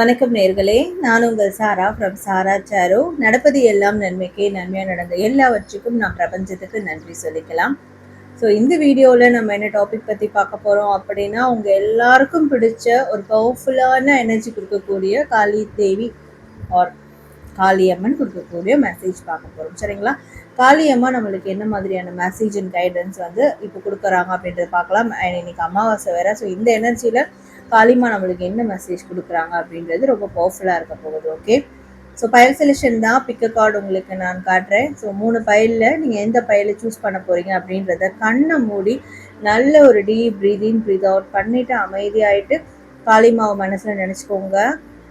வணக்கம் நேர்களே. நான் உங்கள் சாரா ஃப்ரம் சாரா சாரோ. நடப்பது எல்லாம் நன்மைக்கே நன்மையாக நடந்த எல்லாவற்றுக்கும் நாம் பிரபஞ்சத்துக்கு நன்றி சொல்லிக்கலாம். ஸோ இந்த வீடியோவில் நம்ம என்ன டாபிக் பற்றி பார்க்க போகிறோம் அப்படின்னா உங்கள் எல்லாருக்கும் பிடிச்ச ஒரு பவர்ஃபுல்லான எனர்ஜி கொடுக்கக்கூடிய காளி தேவி ஆர் காளியம்மன் கொடுக்கக்கூடிய மெசேஜ் பார்க்க போகிறோம் சரிங்களா? காளியம்மா நம்மளுக்கு என்ன மாதிரியான மெசேஜ் அண்ட் கைடன்ஸ் வந்து இப்போ கொடுக்குறாங்க அப்படின்றத பார்க்கலாம். இன்னைக்கு அமாவாசை வேற. ஸோ இந்த எனர்ஜியில் காளிமா நம்மளுக்கு என்ன மெசேஜ் கொடுக்குறாங்க அப்படின்றது ரொம்ப பவர்ஃபுல்லாக இருக்க போகுது ஓகே ஸோ பயல் செலெக்ஷன் தான் பிக்க கார்டு உங்களுக்கு நான் காட்டுறேன். ஸோ மூணு பயலில் நீங்கள் எந்த பயலை சூஸ் பண்ண போகிறீங்க அப்படின்றத கண்ணை மூடி நல்ல ஒரு டீப் ப்ரீதிங் ப்ரீத் அவுட் பண்ணிவிட்டு அமைதியாயிட்டு காளிமாவை மனசில் நினச்சிக்கோங்க.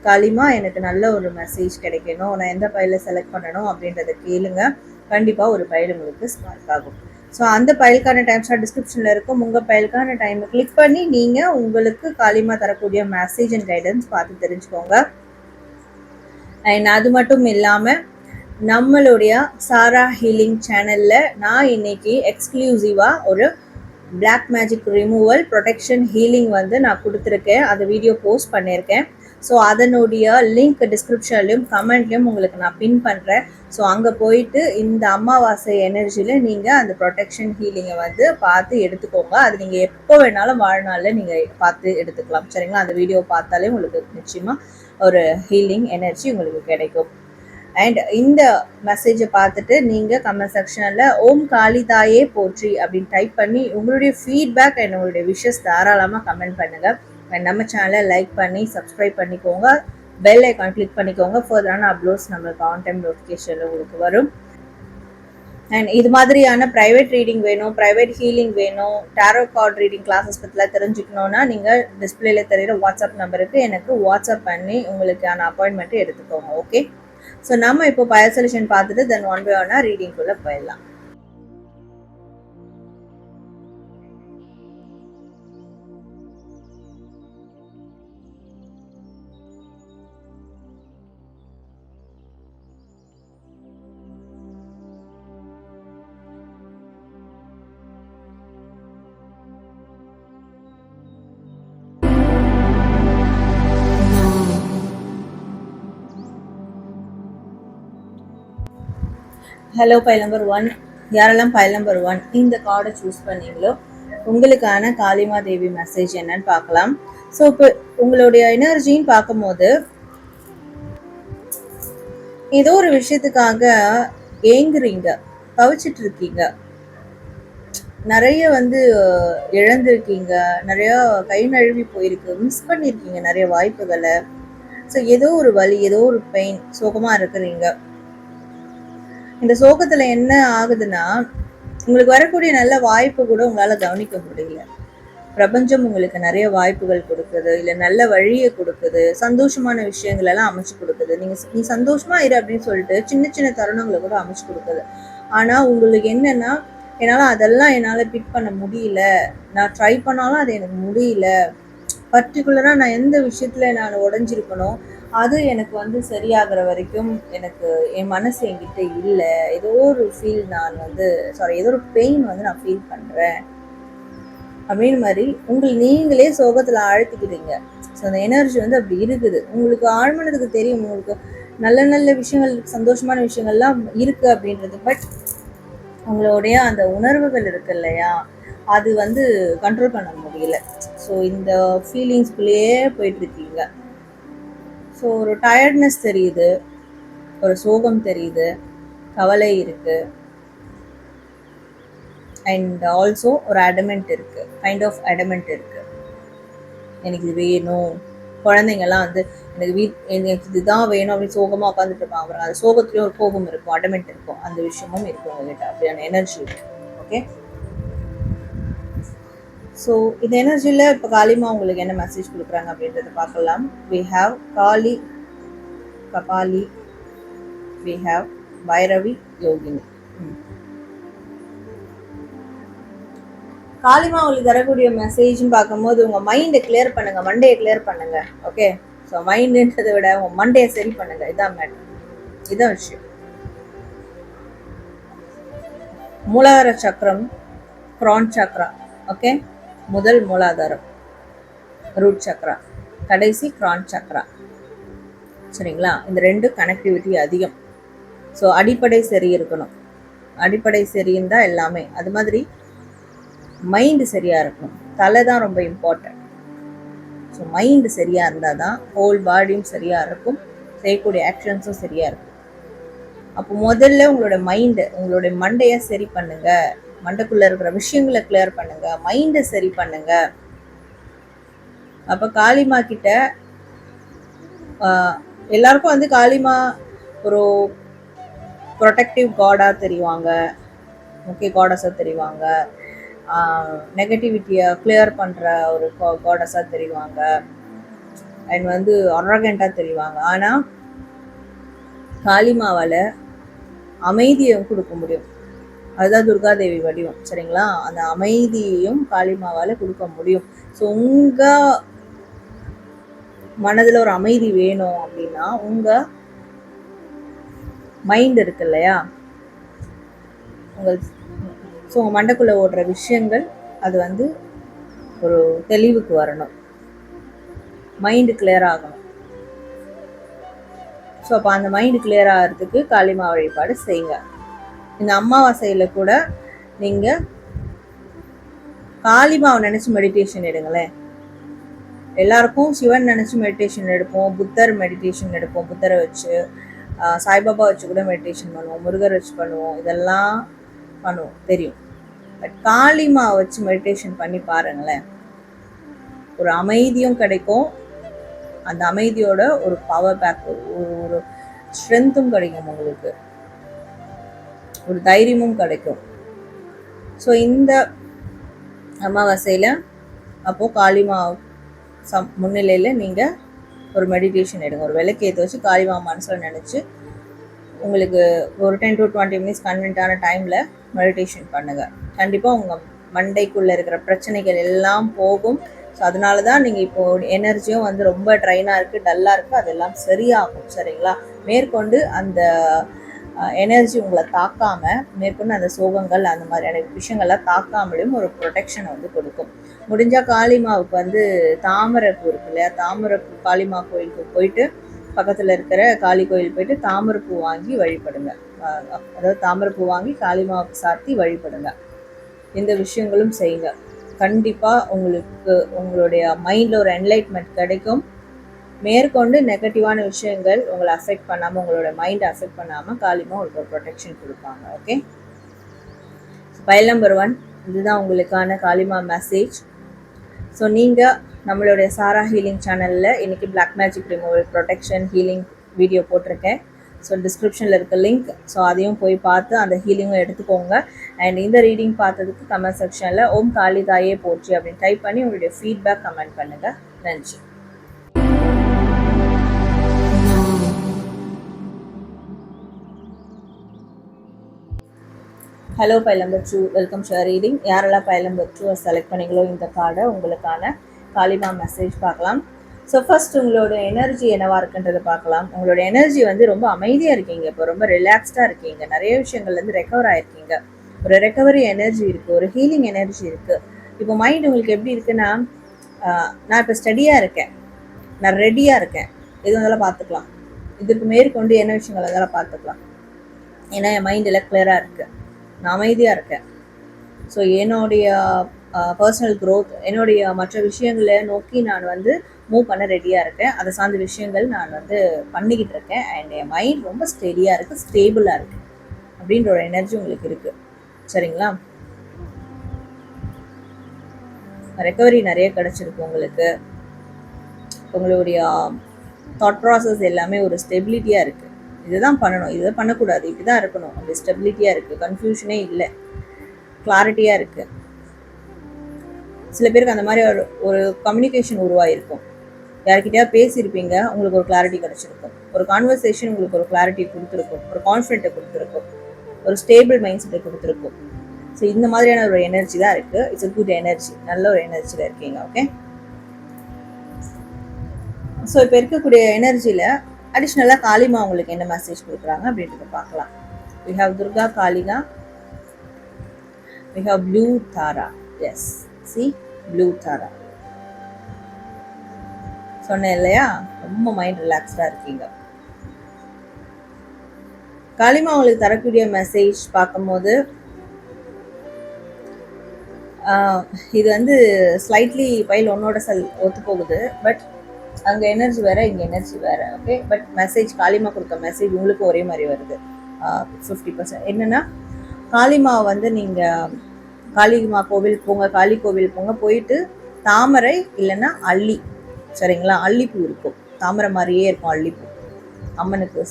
காளிமா எனக்கு நல்ல ஒரு மெசேஜ் கிடைக்கணும். நான் எந்த பயில செலக்ட் பண்ணணும் அப்படின்றத கேளுங்க. கண்டிப்பாக ஒரு பயில் உங்களுக்கு ஸ்பார்க் ஆகும். ஸோ அந்த பயலுக்கான டைம் ஸ்டார் டிஸ்கிரிப்ஷனில் இருக்கும். உங்கள் பயலுக்கான டைமை கிளிக் பண்ணி நீங்கள் உங்களுக்கு காலிமா தரக்கூடிய மெசேஜ் அண்ட் கைடன்ஸ் பார்த்து தெரிஞ்சுக்கோங்க. அண்ட் அது மட்டும் இல்லாமல் நம்மளுடைய சாரா ஹீலிங் சேனலில் நான் இன்னைக்கு எக்ஸ்க்ளூசிவாக ஒரு black magic removal protection healing வந்து நான் கொடுத்துருக்கேன். அந்த வீடியோ போஸ்ட் பண்ணியிருக்கேன். ஸோ அதனுடைய லிங்க் டிஸ்கிரிப்ஷன்லையும் கமெண்ட்லையும் உங்களுக்கு நான் பின் பண்ணுறேன் ஸோ அங்கே போயிட்டு இந்த அமாவாசை எனர்ஜியில் நீங்கள் அந்த ப்ரொடெக்ஷன் ஹீலிங்கை வந்து பார்த்து எடுத்துக்கோங்க. அது நீங்கள் எப்போ வேணாலும் வாழ்நாளில் நீங்கள் பார்த்து எடுத்துக்கலாம். சரிங்களா? அந்த வீடியோ பார்த்தாலே உங்களுக்கு நிச்சயமாக ஒரு ஹீலிங் எனர்ஜி உங்களுக்கு கிடைக்கும். அண்ட் இந்த மெசேஜை பார்த்துட்டு நீங்கள் கமெண்ட் செக்ஷனில் ஓம் காளிதாயே போற்றி அப்படின்னு டைப் பண்ணி உங்களுடைய ஃபீட்பேக் அண்ட் உங்களுடைய விஷஸ் தாராளமாக கமெண்ட் பண்ணுங்கள் நம்ம சேனலை லைக் பண்ணி சப்ஸ்கிரைப் பண்ணிக்கோங்க. பெல் ஐக்கான் கிளிக் பண்ணிக்கோங்க. ஃபர்தரான அப்லோட்ஸ் நம்மளுக்கு ஆன் டைம் நோட்டிஃபிகேஷனில் உங்களுக்கு வரும். அண்ட் இது மாதிரியான ப்ரைவேட் ரீடிங் வேணும் ப்ரைவேட் ஹீலிங் வேணும் டேரோ கார்ட் ரீடிங் கிளாஸஸ் பற்றிலாம் தெரிஞ்சுக்கணுன்னா நீங்கள் டிஸ்பிளேல தெரியுற வாட்ஸ்அப் நம்பருக்கு எனக்கு வாட்ஸ்அப் பண்ணி உங்களுக்கான அப்பாயின்மெண்ட்டு எடுத்துக்கோங்க ஓகே ஸோ நம்ம இப்போ பயர் சொல்யூஷன் பார்த்துட்டு தென் ஒன் பை ஒன்னாக ரீடிங்குள்ளே போயிடலாம். ஹலோ பைல் நம்பர் ஒன் யாரெல்லாம் பைல் நம்பர் ஒன் இந்த கார்டை சூஸ் பண்ணீங்களோ உங்களுக்கான காளிமா தேவி மெசேஜ் என்னன்னு பார்க்கலாம். ஸோ இப்போ உங்களுடைய எனர்ஜின்னு பார்க்கும்போது ஏதோ ஒரு விஷயத்துக்காக ஏங்குறீங்க தவிச்சிட்டு இருக்கீங்க. நிறைய வந்து இழந்திருக்கீங்க நிறையா கை நழுவி போயிருக்கு மிஸ் பண்ணியிருக்கீங்க நிறைய வாய்ப்புகளை. ஸோ ஏதோ ஒரு வலி ஏதோ ஒரு பெயின் சோகமாக இருக்கிறீங்க. இந்த சோகத்துல என்ன ஆகுதுன்னா உங்களுக்கு வரக்கூடிய நல்ல வாய்ப்பு கூட உங்களால கவனிக்க முடியல. பிரபஞ்சம் உங்களுக்கு நிறைய வாய்ப்புகள் கொடுக்குது இல்ல நல்ல வழியை கொடுக்குது சந்தோஷமான விஷயங்கள் எல்லாம் அமைச்சு கொடுக்குது. நீங்க நீ சந்தோஷமா இரு அப்படின்னு சொல்லிட்டு சின்ன சின்ன தருணங்களை கூட அமைச்சு கொடுக்குது. ஆனா உங்களுக்கு என்னன்னா என்னால் அதெல்லாம் என்னால் பிக் பண்ண முடியல. நான் ட்ரை பண்ணாலும் அது எனக்கு முடியல. பர்டிகுலராக நான் எந்த விஷயத்தில் நான் உடஞ்சிருக்கணும் அது எனக்கு வந்து சரியாகிற வரைக்கும் எனக்கு என் மனசு என்கிட்ட இல்லை. ஏதோ ஒரு ஃபீல் நான் வந்து சாரி ஏதோ ஒரு பெயின் வந்து நான் ஃபீல் பண்ணுறேன் அப்படின்னு மாதிரி உங்களை நீங்களே சோகத்தில் ஆழ்த்திக்கிறீங்க ஸோ அந்த எனர்ஜி வந்து அப்படி இருக்குது. உங்களுக்கு ஆழ்மனதுக்கு தெரியும். உங்களுக்கு நல்ல நல்ல விஷயங்கள் சந்தோஷமான விஷயங்கள்லாம் இருக்கு அப்படின்றது. பட் உங்களுடைய அந்த உணர்வுகள் இருக்கு இல்லையா? அது வந்து கண்ட்ரோல் பண்ண முடியல. ஸோ இந்த ஃபீலிங்ஸ்குள்ளேயே போயிட்டு இருக்கீங்க. ஸோ ஒரு டயர்ட்னஸ் தெரியுது. ஒரு சோகம் தெரியுது. கவலை இருக்குது அண்ட் ஆல்சோ ஒரு அடமெண்ட் இருக்குது கைண்ட் ஆஃப் அடமெண்ட் இருக்குது எனக்கு இது வேணும். குழந்தைங்கள்லாம் வந்து எனக்கு வீட் எனக்கு இதுதான் வேணும் அப்படின்னு சோகமாக உட்காந்துட்டு இருப்பாங்க. அப்புறம் அந்த சோகத்துலேயும் ஒரு கோபம் இருக்கும். அடமெண்ட் இருக்கும். அந்த விஷயமும் இருக்கும் உங்ககிட்ட. அப்படியான எனர்ஜி இருக்கும் ஓகே ஸோ இந்த எனர்ஜியில் இப்போ காளிமா உங்களுக்கு என்ன மெசேஜ் கொடுக்குறாங்க அப்படின்றத பார்க்கலாம். We have Kali Kapali we have Bhairavi Yogini Kalima உங்களுக்கு தரக்கூடிய மெசேஜ்னு பார்க்கும்போது உங்கள் மைண்டை கிளியர் பண்ணுங்க மண்டே கிளியர் பண்ணுங்க. ஓகே ஸோ மைண்டுன்றதை விட உங்கள் மண்டையை சரி பண்ணுங்க. இதான் மேடம் இதான் விஷயம். மூலாதார சக்கரம் க்ரான் சக்ரா ஓகே முதல் மூலாதாரம். ரூட் சக்ரா கடைசி கிரான் சக்ரா சரிங்களா? இந்த ரெண்டு கனெக்டிவிட்டி அதிகம். ஸோ அடிப்படை சரி இருக்கணும். அடிப்படை சரி இருந்தால் எல்லாமே. அது மாதிரி மைண்டு சரியாக இருக்கணும். தலை தான் ரொம்ப இம்பார்ட்டன்ட் ஸோ மைண்டு சரியாக இருந்தால் தான் ஹோல் பாடியும் சரியாக இருக்கும். செய்யக்கூடிய ஆக்ஷன்ஸும் சரியாக இருக்கும். அப்போ முதல்ல உங்களோட மைண்டு உங்களுடைய மண்டையை சரி பண்ணுங்கள் மண்டக்குள்ளே இருக்கிற விஷயங்களை கிளியர் பண்ணுங்க மைண்டை சரி பண்ணுங்க. அப்போ காளிமா கிட்ட எல்லாருக்கும் வந்து காளிமா ஒரு ப்ரொடெக்டிவ் காடாக தெரிவாங்க. முக்கிய காடஸாக தெரிவாங்க. நெகட்டிவிட்டியை கிளியர் பண்ணுற ஒரு காடஸாக தெரிவாங்க. அண்ட் வந்து அரகண்ட்டாக தெரிவாங்க. ஆனால் காளிமாவால் அமைதியை கொடுக்க முடியும். அதுதான் துர்காதேவி வடிவம் சரிங்களா? அந்த அமைதியையும் காளிமாவால் கொடுக்க முடியும். ஸோ உங்கள் மனதில் ஒரு அமைதி வேணும் அப்படின்னா உங்கள் மைண்ட் இருக்கு இல்லையா? உங்கள் ஸோ உங்கள் மண்டக்குள்ளே ஓடுற விஷயங்கள் அது வந்து ஒரு தெளிவுக்கு வரணும். மைண்டு கிளியர் ஆகணும். ஸோ அப்போ அந்த மைண்டு கிளியர் ஆகிறதுக்கு காளிமா வழிபாடு செய்யுங்க. இந்த அமாவாசையில் கூட நீங்கள் காளிமாவை நினச்சி மெடிடேஷன் எடுங்களேன். எல்லாருக்கும் சிவன் நினச்சி மெடிடேஷன் எடுப்போம் புத்தர் மெடிடேஷன் எடுப்போம் புத்தரை வச்சு சாய்பாபா வச்சு கூட மெடிடேஷன் பண்ணுவோம் முருகர் வச்சு பண்ணுவோம் இதெல்லாம் பண்ணுவோம் தெரியும். பட் காளிமா வச்சு மெடிடேஷன் பண்ணி பாருங்களேன். ஒரு அமைதியும் கிடைக்கும். அந்த அமைதியோட ஒரு பவர் பேக் ஒரு ஒரு ஸ்ட்ரென்த்தும் கிடைக்கும் உங்களுக்கு. ஒரு தைரியமும் கிடைக்கும். ஸோ இந்த அமாவாசையில் அப்போது காளிமா சம் முன்னிலையில் நீங்கள் ஒரு மெடிடேஷன் எடுங்க. ஒரு விளக்கேற்ற வச்சு காளிமா மனசில் நினச்சி உங்களுக்கு ஒரு டென் டு டுவெண்ட்டி மினிட்ஸ் கன்வென்ட்டான டைமில் மெடிடேஷன் பண்ணுங்கள் கண்டிப்பாக உங்கள் மண்டைக்குள்ளே இருக்கிற பிரச்சனைகள் எல்லாம் போகும். ஸோ அதனால தான் நீங்கள் இப்போ எனர்ஜியும் வந்து ரொம்ப ட்ரைனாக இருக்குது டல்லாக இருக்குது அதெல்லாம் சரியாகும் சரிங்களா? மேற்கொண்டு அந்த எனர்ஜி உங்களை தாக்காமல் மேற்கொண்டு அந்த சோகங்கள் அந்த மாதிரியான விஷயங்கள்லாம் தாக்காமலையும் ஒரு ப்ரொடெக்ஷனை வந்து கொடுக்கும். முடிஞ்சால் காளிமாவுக்கு வந்து தாமரைப்பூ இருக்கு இல்லையா? தாமரைப்பூ காளிமா கோயிலுக்கு போயிட்டு பக்கத்தில் இருக்கிற காளி கோயில் போயிட்டு தாமரைப்பூ வாங்கி வழிபடுங்க. அதாவது தாமரைப்பூ வாங்கி காளிமாவுக்கு சாத்தி வழிபடுங்க. இந்த விஷயங்களும் செய்யுங்க. கண்டிப்பாக உங்களுக்கு உங்களுடைய மைண்டில் ஒரு என்லைட்மெண்ட் கிடைக்கும். மேற்கொண்டு நெகட்டிவான விஷயங்கள் உங்களை அஃபெக்ட் பண்ணாமல் உங்களோட மைண்டை அஃபெக்ட் பண்ணாமல் காலிமா உங்களுக்கு ஒரு ப்ரொடெக்ஷன் கொடுப்பாங்க ஓகே பயல் நம்பர் ஒன் இதுதான் உங்களுக்கான காளிமா மெசேஜ் ஸோ நீங்கள் நம்மளுடைய சாரா ஹீலிங் சேனலில் இன்றைக்கி black magic removal protection healing video போட்டிருக்கேன். ஸோ டிஸ்கிரிப்ஷனில் இருக்க லிங்க் ஸோ அதையும் போய் பார்த்து அந்த ஹீலிங்கும் எடுத்துக்கோங்க. அண்ட் இந்த ரீடிங் பார்த்ததுக்கு கமெண்ட் செக்ஷனில் ஓம் காளிதாயே போச்சு அப்படின்னு டைப் பண்ணி உங்களுடைய ஃபீட்பேக் கமெண்ட் பண்ணுங்கள் நன்றி. Hello pile number two welcome sure reading யாரெல்லாம் பைல் நம்பர் செலக்ட் பண்ணீங்களோ இந்த கார்டை உங்களுக்கான காலிமா மெசேஜ் பார்க்கலாம். ஸோ ஃபஸ்ட் உங்களோட எனர்ஜி என்னவாக இருக்குன்றதை பார்க்கலாம். உங்களோட எனர்ஜி வந்து ரொம்ப அமைதியாக இருக்கீங்க. இப்போ ரொம்ப ரிலாக்ஸ்டாக இருக்கீங்க. நிறைய விஷயங்கள்லேருந்து ரெக்கவர் ஆகிருக்கீங்க ஒரு ரெக்கவரி எனர்ஜி இருக்குது ஒரு ஹீலிங் எனர்ஜி இருக்குது இப்போ மைண்ட் உங்களுக்கு எப்படி இருக்குன்னா நான் இப்போ ஸ்டடியாக இருக்கேன். நான் ரெடியாக இருக்கேன். எது வந்தாலும் பார்த்துக்கலாம். இதுக்கு மேற்கொண்டு என்ன விஷயங்கள் இருந்தாலும் பார்த்துக்கலாம். ஏன்னா என் மைண்டில் கிளியராக இருக்குது நான் அமைதியாக இருக்கேன். ஸோ என்னுடைய பர்சனல் க்ரோத் என்னுடைய மற்ற விஷயங்களை நோக்கி நான் வந்து மூவ் பண்ண ரெடியாக இருக்கேன். அதை சார்ந்த விஷயங்கள் நான் வந்து பண்ணிக்கிட்டு இருக்கேன். அண்ட் என் மைண்ட் ரொம்ப ஸ்டெடியாக இருக்குது ஸ்டேபிளாக இருக்குது அப்படின்ற ஒரு எனர்ஜி உங்களுக்கு இருக்குது சரிங்களா? ரெக்கவரி நிறைய கிடச்சிருக்கு உங்களுக்கு. உங்களுடைய தாட் ப்ராசஸ் எல்லாமே ஒரு ஸ்டெபிலிட்டியாக இருக்குது இதுதான் பண்ணணும். இதை பண்ணக்கூடாது. இப்படி தான் இருக்கணும். அப்படி ஸ்டெபிலிட்டியாக இருக்குது கன்ஃபியூஷனே இல்லை. கிளாரிட்டியாக இருக்குது சில பேருக்கு அந்த மாதிரி ஒரு ஒரு கம்யூனிகேஷன் உருவாயிருக்கும். யார்கிட்டயா பேசியிருப்பீங்க உங்களுக்கு ஒரு கிளாரிட்டி கிடச்சிருக்கும். ஒரு கான்வர்சேஷன் உங்களுக்கு ஒரு கிளாரிட்டி கொடுத்துருக்கும். ஒரு கான்ஃபிடென்ட்டை கொடுத்துருக்கும். ஒரு ஸ்டேபிள் மைண்ட் செட்டை கொடுத்துருக்கும். ஸோ இந்த மாதிரியான ஒரு எனர்ஜி தான் இருக்குது இட்ஸ் எ குட் எனர்ஜி நல்ல ஒரு எனர்ஜியில் இருக்கீங்க. ஓகே ஸோ இப்போ இருக்கக்கூடிய எனர்ஜியில் அடிஷ்னலாக காளிமா உங்களுக்கு என்ன மெசேஜ் கொடுக்குறாங்க அப்படின்றத பார்க்கலாம். We have Durga Kalika we have blue Tara yes see blue Tara சொன்னேன் இல்லையா? ரொம்ப மைண்ட் ரிலாக்ஸ்டாக இருக்கீங்க. காளிமா உங்களுக்கு தரக்கூடிய மெசேஜ் பார்க்கும்போது இது வந்து ஸ்லைட்லி பைல் ஒன்னோட செல் ஒத்து போகுது பட் அங்கே எனர்ஜி வேறு இங்கே எனர்ஜி வேறு ஓகே பட் மெசேஜ் காளிமா கொடுத்த மெசேஜ் உங்களுக்கு ஒரே மாதிரி வருது. ஃபிஃப்டி பர்சன்ட் என்னென்னா காளிமா வந்து நீங்கள் காளிமா கோவில் போங்க காளி கோவில் போங்க போயிட்டு தாமரை இல்லைன்னா அள்ளி சரிங்களா? அள்ளிப்பூ இருக்கும். தாமரை மாதிரியே இருக்கும் அள்ளிப்பூ அம்மனுக்கு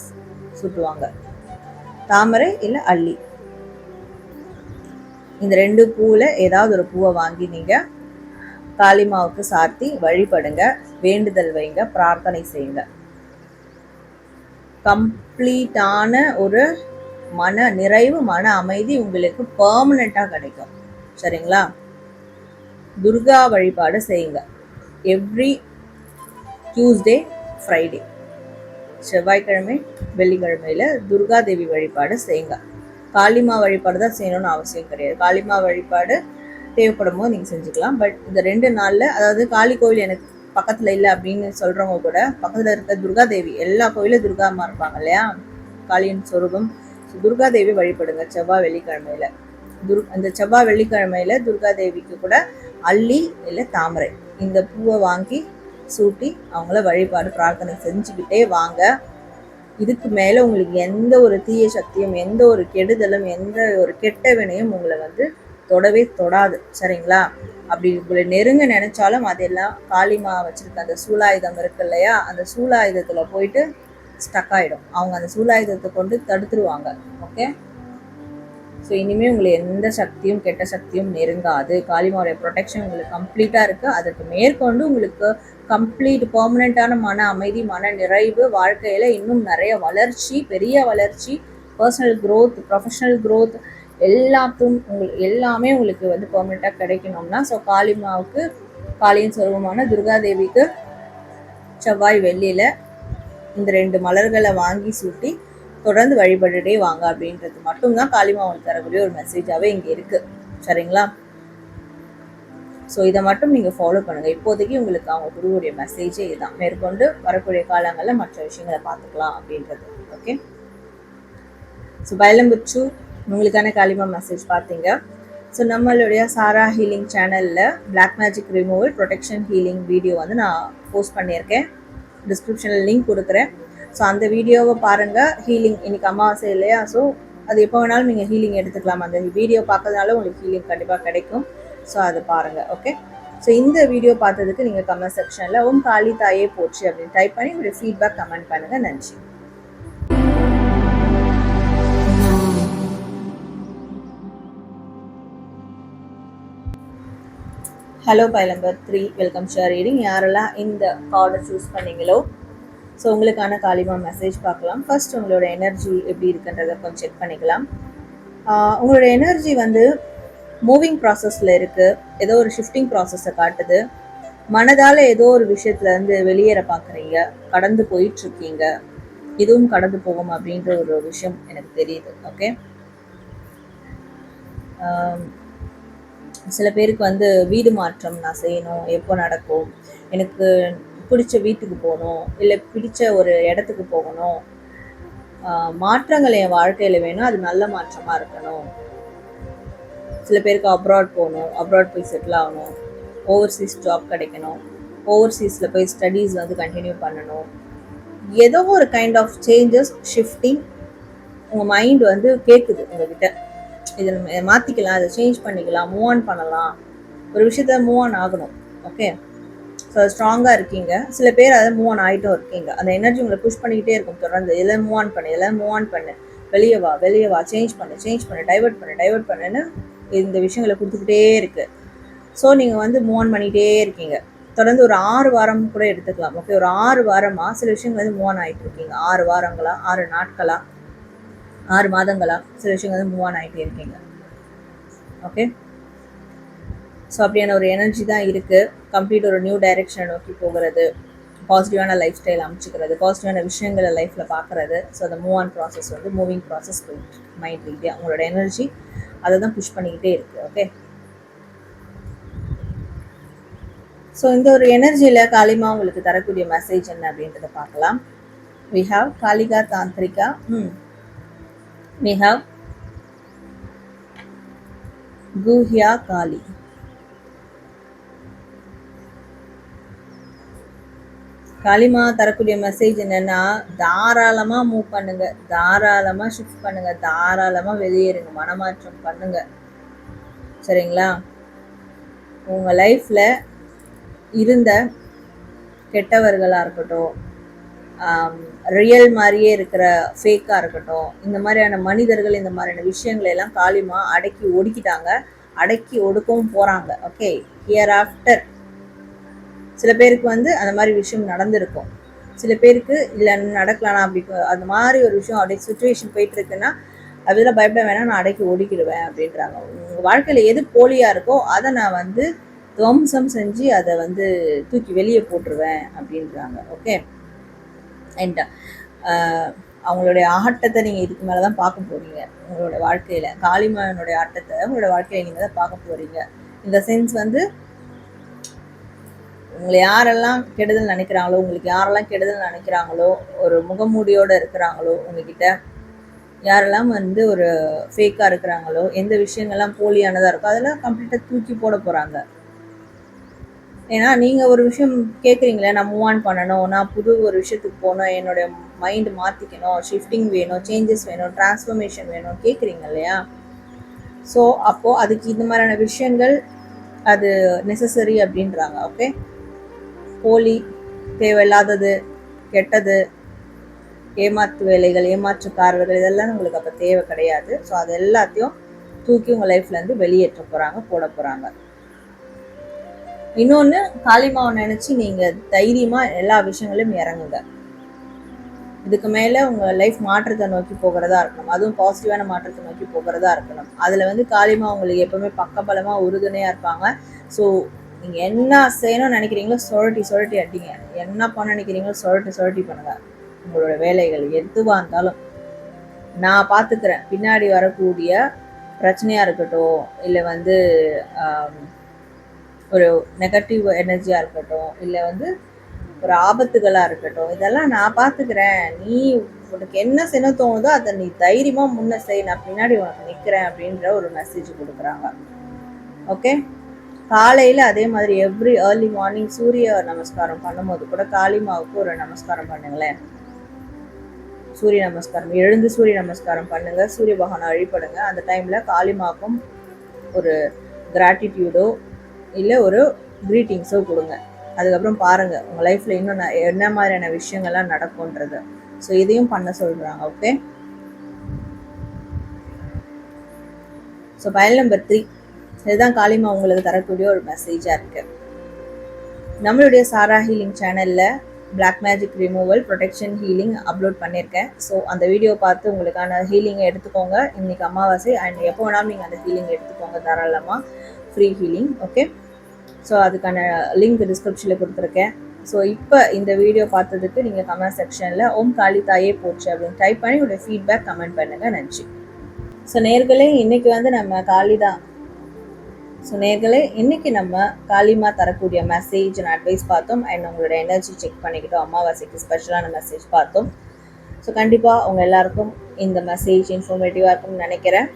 சுட்டுவாங்க. தாமரை இல்லை அள்ளி இந்த ரெண்டு பூவில் ஏதாவது ஒரு பூவை வாங்கி நீங்கள் காளிமாவுக்கு சாத்தி வழிபடுங்க வேண்டுதல் வைங்க பிரார்த்தனை செய்யுங்க. கம்ப்ளீட்டான ஒரு மன நிறைவு மன அமைதி உங்களுக்கு பெர்மனண்ட்டாக கிடைக்கும். சரிங்களா? துர்கா வழிபாடு செய்யுங்க. எவ்ரி டியூஸ்டே ஃப்ரைடே செவ்வாய்க்கிழமை வெள்ளிக்கிழமையில் துர்கா தேவி வழிபாடு செய்யுங்க. காளிமா வழிபாடு தான் செய்யணும்னு அவசியம் கிடையாது. காளிமா வழிபாடு தேவைப்படும் போது நீங்கள் செஞ்சுக்கலாம். பட் இந்த ரெண்டு நாளில் அதாவது காளி கோவில் எனக்கு பக்கத்தில் இல்லை அப்படின்னு சொல்கிறவங்க கூட பக்கத்தில் இருக்க துர்கா தேவி எல்லா கோயிலும் துர்கா அம்மா இருப்பாங்க இல்லையா? காளியின் சொரூபம். துர்கா தேவி வழிபடுங்க செவ்வாய் வெள்ளிக்கிழமையில். துர் அந்த செவ்வாய் வெள்ளிக்கிழமையில துர்கா தேவிக்கு கூட அள்ளி இல்லை தாமரை. இந்த பூவை வாங்கி சூட்டி அவங்கள வழிபாடு பிரார்த்தனை செஞ்சுக்கிட்டே வாங்க. இதுக்கு மேலே உங்களுக்கு எந்த ஒரு தீய சக்தியும் எந்த ஒரு கெடுதலும் எந்த ஒரு கெட்ட வினையும் உங்களை வந்து தொடவே தொடாது சரிங்களா? அப்படி உங்களை நெருங்க நினைச்சாலும் அதெல்லாம் காளிமா வச்சிருக்க அந்த சூலாயுதம் இருக்கு இல்லையா? அந்த சூலாயுதத்துல போயிட்டு ஸ்டக் ஆயிடும். அவங்க அந்த சூலாயுதத்தை கொண்டு தடுத்துருவாங்க ஓகே ஸோ இனிமேல் உங்களை எந்த சக்தியும் கெட்ட சக்தியும் நெருங்காது. காளிமாவுடைய ப்ரொடெக்ஷன் உங்களுக்கு கம்ப்ளீட்டாக இருக்குது அதற்கு மேற்கொண்டு உங்களுக்கு கம்ப்ளீட் பர்மனெண்ட்டான மன அமைதி மன நிறைவு வாழ்க்கையில் இன்னும் நிறைய வளர்ச்சி பெரிய வளர்ச்சி பர்சனல் க்ரோத் ப்ரொஃபஷனல் க்ரோத் எல்லாத்தும் உங்களுக்கு எல்லாமே உங்களுக்கு வந்து பெர்மனெண்ட்டாக கிடைக்கணும்னா ஸோ காளிமாவுக்கு காளியின் சொருபமான துர்காதேவிக்கு செவ்வாய் வெள்ளியில் இந்த ரெண்டு மலர்களை வாங்கி சூட்டி தொடர்ந்து வழிபட்டுட்டே வாங்க அப்படின்றது மட்டும்தான் காளிமாவுக்கு தரக்கூடிய ஒரு மெசேஜாகவே இங்கே இருக்குது சரிங்களா? ஸோ இதை மட்டும் நீங்கள் ஃபாலோ பண்ணுங்கள் இப்போதைக்கு உங்களுக்கு அவங்க குருவுடைய மெசேஜே இதுதான். மேற்கொண்டு வரக்கூடிய காலங்களில் மற்ற விஷயங்களை பார்த்துக்கலாம் அப்படின்றது. ஓகே ஸோ பயலம்புச்சு உங்களுக்கான காலிமா மெசேஜ் பார்த்தீங்க ஸோ நம்மளுடைய சாரா ஹீலிங் சேனலில் black magic removal protection healing video வந்து நான் போஸ்ட் பண்ணியிருக்கேன். டிஸ்கிரிப்ஷனில் லிங்க் கொடுக்குறேன். ஸோ அந்த வீடியோவை பாருங்கள் ஹீலிங் இன்றைக்கி அமாவாசை இல்லையா? ஸோ அது எப்போ வேணாலும் நீங்கள் ஹீலிங் எடுத்துக்கலாம். அந்த வீடியோ பார்க்கறதுனால உங்களுக்கு ஹீலிங் கண்டிப்பாக கிடைக்கும். ஸோ அதை பாருங்கள் ஓகே ஸோ இந்த வீடியோ பார்த்ததுக்கு நீங்கள் கமெண்ட் செக்ஷனில் உன் காளி தாயே போச்சு அப்படின்னு டைப் பண்ணி உங்களுடைய ஃபீட்பேக் கமெண்ட் பண்ணுங்கள் நன்றி. Hello pile number three welcome share reading யாரெல்லாம் இந்த கார்டை சூஸ் பண்ணீங்களோ? ஸோ உங்களுக்கான காலிமா மெசேஜ் பார்க்கலாம். ஃபர்ஸ்ட் உங்களோட எனர்ஜி எப்படி இருக்குன்றதை கொஞ்சம் செக் பண்ணிக்கலாம். உங்களோட எனர்ஜி வந்து மூவிங் ப்ராசஸில் இருக்குது ஏதோ ஒரு ஷிஃப்டிங் ப்ராசஸை காட்டுது. மனதால் ஏதோ ஒரு விஷயத்துலேருந்து வெளியேற பார்க்குறீங்க கடந்து போயிட்டுருக்கீங்க. இதுவும் கடந்து போகும் அப்படின்ற ஒரு விஷயம் எனக்கு தெரியுது. ஓகே சில பேருக்கு வந்து வீடு மாற்றம் நான் செய்யணும் எப்போ நடக்கும் எனக்கு பிடிச்ச வீட்டுக்கு போகணும் இல்லை பிடிச்ச ஒரு இடத்துக்கு போகணும். மாற்றங்கள் என் வாழ்க்கையில் வேணும் அது நல்ல மாற்றமாக இருக்கணும். சில பேருக்கு அப்ராட் போகணும் அப்ராட் போய் செட்டில் ஆகணும் ஓவர்சீஸ் ஜாப் கிடைக்கணும் ஓவர்சீஸில் போய் ஸ்டடீஸ் வந்து கண்டினியூ பண்ணணும். ஏதோ ஒரு கைண்ட் ஆஃப் சேஞ்சஸ் ஷிஃப்டிங் உங்கள் மைண்ட் வந்து கேட்குது உங்ககிட்ட. இதை நம்ம மாற்றிக்கலாம் அதை சேஞ்ச் பண்ணிக்கலாம் மூவ் ஆன் பண்ணலாம். ஒரு விஷயத்த மூவ் ஆன் ஆகணும். ஓகே ஸோ ஸ்ட்ராங்காக இருக்கீங்க. சில பேர் அதை மூவ் ஆன் ஆகிட்டும் இருக்கீங்க. அந்த எனர்ஜி உங்களை புஷ் பண்ணிக்கிட்டே இருக்கும். தொடர்ந்து இதெல்லாம் மூவ் ஆன் பண்ணு இதெல்லாம் மூவ் ஆன் பண்ணு. வெளியே வா வெளியே வா. சேஞ்ச் பண்ணு சேஞ்ச் பண்ணு. டைவர்ட் பண்ணு டைவர்ட் பண்ணுன்னு இந்த விஷயங்களை கொடுத்துக்கிட்டே இருக்குது ஸோ நீங்கள் வந்து மூவ் ஆன் பண்ணிகிட்டே இருக்கீங்க. தொடர்ந்து ஒரு ஆறு வாரம் கூட எடுத்துக்கலாம். ஓகே ஒரு ஆறு வாரமாக சில விஷயங்கள் வந்து மூவ் ஆன் ஆகிட்டு இருக்கீங்க. ஆறு வாரங்களா ஆறு நாட்களாக ஆறு மாதங்களா? சில விஷயங்கள் வந்து மூவ் ஆன் ஆகிட்டே இருக்கீங்க. ஓகே ஸோ அப்படியான ஒரு எனர்ஜி தான் இருக்குது கம்ப்ளீட் ஒரு நியூ டைரெக்ஷனை நோக்கி போகிறது. பாசிட்டிவான லைஃப் ஸ்டைல் அமைச்சிக்கிறது. பாசிட்டிவான விஷயங்களை லைஃப்பில் பார்க்குறது. ஸோ அந்த மூவ் ஆன் ப்ராசஸ் வந்து மூவிங் ப்ராசஸ் போயிட்டு மைண்ட் ரீதியாக உங்களோட எனர்ஜி அதை தான் புஷ் பண்ணிக்கிட்டே இருக்குது ஓகே ஸோ இந்த ஒரு எனர்ஜியில் காளிமா உங்களுக்கு தரக்கூடிய மெசேஜ் என்ன அப்படின்றத பார்க்கலாம். வி ஹாவ் காளிகா தாந்திரிகா ம் we have Guhya காளி காளிமா தரக்கூடிய மெசேஜ் என்னன்னா தாராளமா மூவ் பண்ணுங்க. தாராளமா ஷிஃப்ட் பண்ணுங்க. தாராளமா வெளியேறுங்க. மனமாற்றம் பண்ணுங்க. சரிங்களா? உங்க லைஃப்ல இருந்த கெட்டவர்களா இருக்கட்டும் ரியல் மாதிரியே இருக்கிற ஃபேக்காக இருக்கட்டும் இந்த மாதிரியான மனிதர்கள் இந்த மாதிரியான விஷயங்களை எல்லாம் காலியமாக அடக்கி ஒடுக்கிட்டாங்க. அடக்கி ஒடுக்கவும் போகிறாங்க ஓகே ஹியர் ஆஃப்டர் சில பேருக்கு வந்து அந்த மாதிரி விஷயம் நடந்திருக்கும். சில பேருக்கு இல்லை நடக்கலாம் அப்படி அந்த மாதிரி ஒரு விஷயம் அப்படியே சுச்சுவேஷன் போயிட்டு இருக்குன்னா அதெல்லாம் பயப்பட வேணாம் நான் அடக்கி ஒடுக்கிடுவேன் அப்படின்றாங்க. உங்கள் வாழ்க்கையில் எது போலியாக இருக்கோ அதை நான் வந்து துவம்சம் செஞ்சு அதை வந்து தூக்கி வெளியே போட்டுருவேன் அப்படின்றாங்க. ஓகே அண்ட் அவங்களுடைய ஆட்டத்தை நீங்கள் இதுக்கு மேலே தான் பார்க்க போகிறீங்க உங்களோட வாழ்க்கையில் காளிமாயனுடைய ஆட்டத்தை உங்களோட வாழ்க்கையில் நீங்கள் தான் பார்க்க போகிறீங்க இந்த சென்ஸ் வந்து உங்களை யாரெல்லாம் கெடுதல் நினைக்கிறாங்களோ உங்களுக்கு யாரெல்லாம் கெடுதல் நினைக்கிறாங்களோ ஒரு முகமூடியோடு இருக்கிறாங்களோ உங்ககிட்ட யாரெல்லாம் வந்து ஒரு ஃபேக்காக இருக்கிறாங்களோ எந்த விஷயங்கள்லாம் போலியானதாக இருக்கோ அதெல்லாம் கம்ப்ளீட்டாக தூக்கி போட போகிறாங்க ஏன்னா நீங்கள் ஒரு விஷயம் கேட்குறீங்களே நான் மூவ் ஆன் பண்ணணும் நான் புது ஒரு விஷயத்துக்கு போகணும் என்னுடைய மைண்டு மாற்றிக்கணும் ஷிஃப்டிங் வேணும் சேஞ்சஸ் வேணும் டிரான்ஸ்ஃபர்மேஷன் வேணும் கேட்குறீங்க இல்லையா? ஸோ அப்போது அதுக்கு இந்த மாதிரியான விஷயங்கள் அது நெசசரி அப்படின்றாங்க ஓகே போலி தேவையில்லாதது கெட்டது ஏமாற்று வேலைகள் ஏமாற்றுக்காரர்கள் இதெல்லாம் உங்களுக்கு அப்போ தேவை கிடையாது. ஸோ அது எல்லாத்தையும் தூக்கி உங்கள் லைஃப்லேருந்து வெளியேற்ற போகிறாங்க போட போகிறாங்க இன்னொன்று காளிமாவை நினச்சி நீங்கள் தைரியமாக எல்லா விஷயங்களையும் இறங்குங்க. இதுக்கு மேலே உங்கள் லைஃப் மாற்றத்தை நோக்கி போகிறதா இருக்கணும். அதுவும் பாசிட்டிவான மாற்றத்தை நோக்கி போகிறதா இருக்கணும். அதில் வந்து காளிமா உங்களுக்கு எப்போவுமே பக்கபலமாக உறுதுணையாக இருப்பாங்க. ஸோ நீங்கள் என்ன செய்யணும்னு நினைக்கிறீங்களோ சொரட்டி சுழட்டி அடிங்க. என்ன பண்ண நினைக்கிறீங்களோ சொரட்டி சுழட்டி பண்ணுங்க. உங்களோட வேலைகள் எதுவாக இருந்தாலும். நான் பார்த்துக்கிறேன் பின்னாடி வரக்கூடிய பிரச்சனையாக இருக்கட்டும் இல்லை வந்து ஒரு நெகட்டிவ் எனர்ஜியாக இருக்கட்டும் இல்லை வந்து ஒரு ஆபத்துகளாக இருக்கட்டும் இதெல்லாம் நான் பார்த்துக்கிறேன் நீ உனக்கு என்ன செய்யணும் தோணுதோ அதை நீ தைரியமாக முன்ன செய். நான் பின்னாடி உனக்கு நிற்கிறேன் அப்படின்ற ஒரு மெசேஜ் கொடுக்குறாங்க. ஓகே காலையில் அதே மாதிரி எவ்ரி ஏர்லி மார்னிங் சூரிய நமஸ்காரம் பண்ணும்போது கூட காளிமாவுக்கு ஒரு நமஸ்காரம் பண்ணுங்களேன். சூரிய நமஸ்காரம் எழுந்து சூரிய நமஸ்காரம் பண்ணுங்கள் சூரிய பகவானை வழிபடுங்க. அந்த டைமில் காளிமாவுக்கும் ஒரு கிராட்டிடியூடோ இல்லை ஒரு க்ரீட்டிங்ஸோ கொடுங்க. அதுக்கப்புறம் பாருங்கள் உங்கள் லைஃப்பில் இன்னும் என்ன மாதிரியான விஷயங்கள்லாம் நடக்கும்ன்றது. ஸோ இதையும் பண்ண சொல்கிறாங்க okay so pile number three இதுதான் காளிமா உங்களுக்கு தரக்கூடிய ஒரு மெசேஜாக இருக்குது நம்மளுடைய சாரா ஹீலிங் சேனலில் black magic removal protection healing upload பண்ணியிருக்கேன். ஸோ அந்த வீடியோ பார்த்து உங்களுக்கான ஹீலிங்கை எடுத்துக்கோங்க. இன்னைக்கு அமாவாசை அண்ட் எப்போ வேணாலும் நீங்கள் அந்த ஹீலிங் எடுத்துக்கோங்க தாராளமாக ஃப்ரீ ஹீலிங் ஓகே ஸோ அதுக்கான லிங்க் டிஸ்கிரிப்ஷனில் கொடுத்துருக்கேன். ஸோ இப்போ இந்த வீடியோ பார்த்ததுக்கு நீங்கள் கமெண்ட் செக்ஷனில் ஓம் காளி தாயே போச்சு அப்படின்னு டைப் பண்ணி உங்களுடைய ஃபீட்பேக் கமெண்ட் பண்ணுங்கள் நன்றி. ஸோ நேர்களே இன்றைக்கி வந்து நம்ம காளிதா தான். ஸோ நேர்களே இன்றைக்கி நம்ம காளிமா தரக்கூடிய மெசேஜ் அண்ட் அட்வைஸ் பார்த்தோம். அண்ட் உங்களோட எனர்ஜி செக் பண்ணிக்கிட்டோம். அமாவாசைக்கு ஸ்பெஷலான மெசேஜ் பார்த்தோம். ஸோ கண்டிப்பாக உங்கள் எல்லாருக்கும் இந்த மெசேஜ் இன்ஃபர்மேட்டிவாக இருக்கும்னு நினைக்கிறேன்.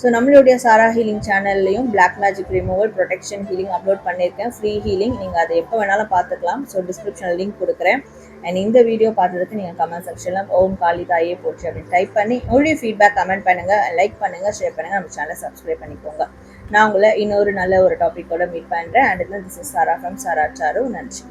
ஸோ நம்மளுடைய சாரா ஹீலிங் சேனல்லையும் black magic removal protection healing upload பண்ணியிருக்கேன் ஃப்ரீ ஹீலிங் நீங்கள் அதை எப்போ வேணாலும் பார்த்துக்கலாம். ஸோ டிஸ்கிரிப்ஷனில் லிங்க் கொடுக்குறேன். அண்ட் இந்த வீடியோ பார்த்ததுக்கு நீங்கள் கமெண்ட் செக்ஷனில் ஓம் காளி தாயே போச்சு அப்படின்னு டைப் பண்ணி உங்களுடைய ஃபீட்பேக் கமெண்ட் பண்ணுங்கள் லைக் பண்ணுங்கள் ஷேர் பண்ணுங்கள் நம்ம சேனலை சப்ஸ்கிரைப் பண்ணிக்கோங்க. நான் உங்களை இன்னொரு நல்ல ஒரு டாப்பிக்கோட மீட் பண்ணுறேன் and this is Sara from Sara Saru நன்றி.